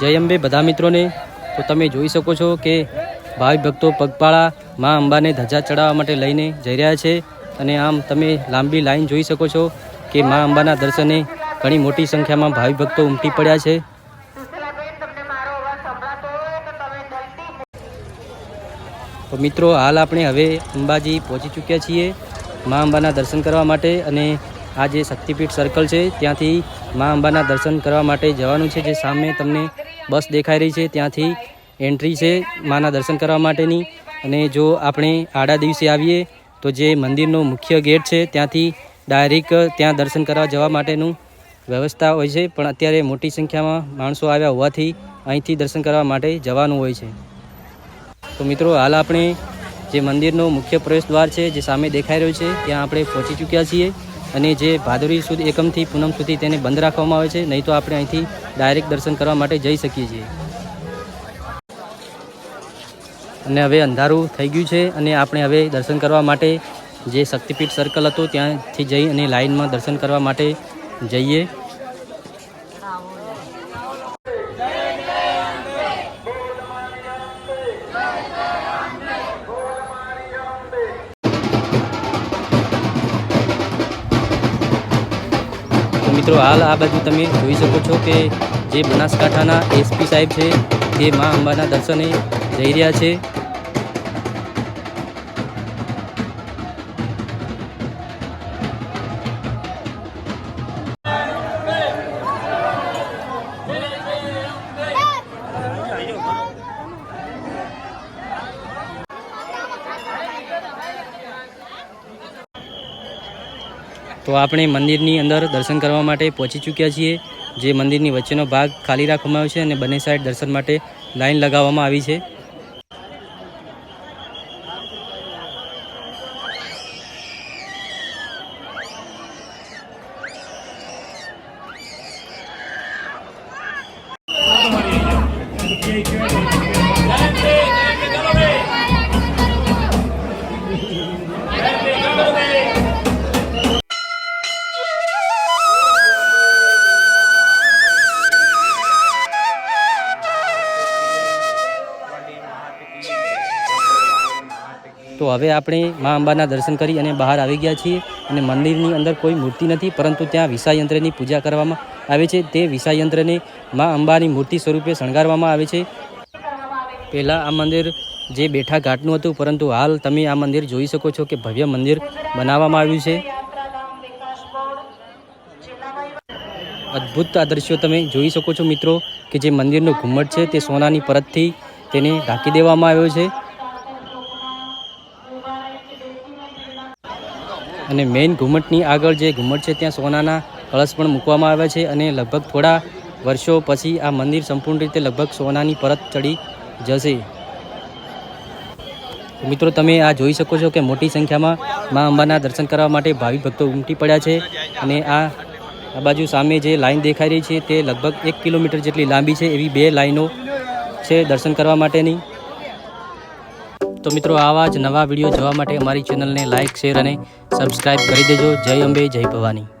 જય અંબે બધા મિત્રોને. તો તમે જોઈ શકો છો કે ભાવિ ભક્તો પગપાળા, મા અંબાને ધજા ચડાવવા માટે લઈને જઈ રહ્યા છે. અને આમ તમે લાંબી લાઈન જોઈ શકો છો કે મા અંબાના દર્શને ઘણી મોટી સંખ્યામાં ભાવિ ભક્તો ઉમટી પડ્યા છે. તો મિત્રો, હાલ આપણે હવે અંબાજી પહોંચી ચૂક્યા છીએ મા અંબાના દર્શન કરવા માટે. અને આ જે શક્તિપીઠ સર્કલ છે, ત્યાંથી મા અંબાના દર્શન કરવા માટે જવાનું છે, જે સામે તમને બસ દેખાઈ રહી છે, ત્યાંથી એન્ટ્રી છે માના દર્શન કરવા માટેની. અને જો આપણે આડા દિવસે આવીએ, તો જે મંદિરનો મુખ્ય ગેટ છે, ત્યાંથી ડાયરેક્ટ ત્યાં દર્શન કરવા જવા માટેનું વ્યવસ્થા હોય છે. પણ અત્યારે મોટી સંખ્યામાં માણસો આવ્યા હોવાથી અહીંથી દર્શન કરવા માટે જવાનું હોય છે. તો મિત્રો, હાલ આપણે જે મંદિરનો મુખ્ય પ્રવેશ દ્વાર છે, જે સામે દેખાઈ રહ્યો છે, ત્યાં આપણે પહોંચી ચૂક્યા છીએ. અને જે ભાદરવી સુદ એકમથી પૂનમ સુધી તેને બંધ રાખવામાં આવે છે, નહીં તો આપણે અહીંથી ડાયરેક્ટ દર્શન કરવા માટે જઈ શકીએ છીએ. અને હવે અંધારું થઈ ગયું છે અને આપણે હવે દર્શન કરવા માટે જે શક્તિપીઠ સર્કલ હતો, ત્યાંથી જઈ અને લાઇનમાં દર્શન કરવા માટે જઈએ. મિત્રો, હાલ આ બાજુ તમે જોઈ શકો છો કે જે બનાસકાંઠાના એસપી સાહેબ છે, તે મા અંબાના દર્શને જઈ રહ્યા છે. તો આપણે મંદિરની અંદર દર્શન કરવા માટે પહોંચી ચૂક્યા છીએ. જે મંદિરની વચ્ચેનો ભાગ ખાલી રાખવામાં આવ્યો છે અને બંને સાઈડ દર્શન માટે લાઈન લગાવવામાં આવી છે. તો હવે આપણે મા અંબાના દર્શન કરી અને બહાર આવી ગયા છીએ અને મંદિરની અંદર કોઈ મૂર્તિ નથી, પરંતુ ત્યાં વિષાયંત્રની પૂજા કરવામાં આવે છે. તે વિષાયંત્રને મા અંબાની મૂર્તિ સ્વરૂપે શણગારવામાં આવે છે. પહેલાં આ મંદિર જે બેઠા ઘાટનું હતું, પરંતુ હાલ તમે આ મંદિર જોઈ શકો છો કે ભવ્ય મંદિર બનાવવામાં આવ્યું છે. અદ્ભુત આ દ્રશ્યો તમે જોઈ શકો છો મિત્રો, કે જે મંદિરનો ઘુમ્મટ છે તે સોનાની પરતથી તેને ઢાંકી દેવામાં આવ્યો છે. અને મેઇન ઘુમ્મટની આગળ જે ઘુમ્મટ છે, ત્યાં સોનાના કળશ પણ મૂકવામાં આવ્યા છે અને લગભગ થોડા વર્ષો પછી આ મંદિર સંપૂર્ણ રીતે લગભગ સોનાની પરત ચડી જશે. મિત્રો, તમે આ જોઈ શકો છો કે મોટી સંખ્યામાં મા અંબાના દર્શન કરવા માટે ભાવિ ભક્તો ઉમટી પડ્યા છે અને આ આ બાજુ સામે જે લાઈન દેખાઈ રહી છે, તે લગભગ એક કિલોમીટર જેટલી લાંબી છે, એવી બે લાઈનો છે દર્શન કરવા માટેની. તો મિત્રો, આવા જ નવા વીડિયો જોવા માટે અમારી ચેનલને લાઇક શેર અને સબસ્ક્રાઇબ કરી દેજો. જય અંબે, જય ભવાની.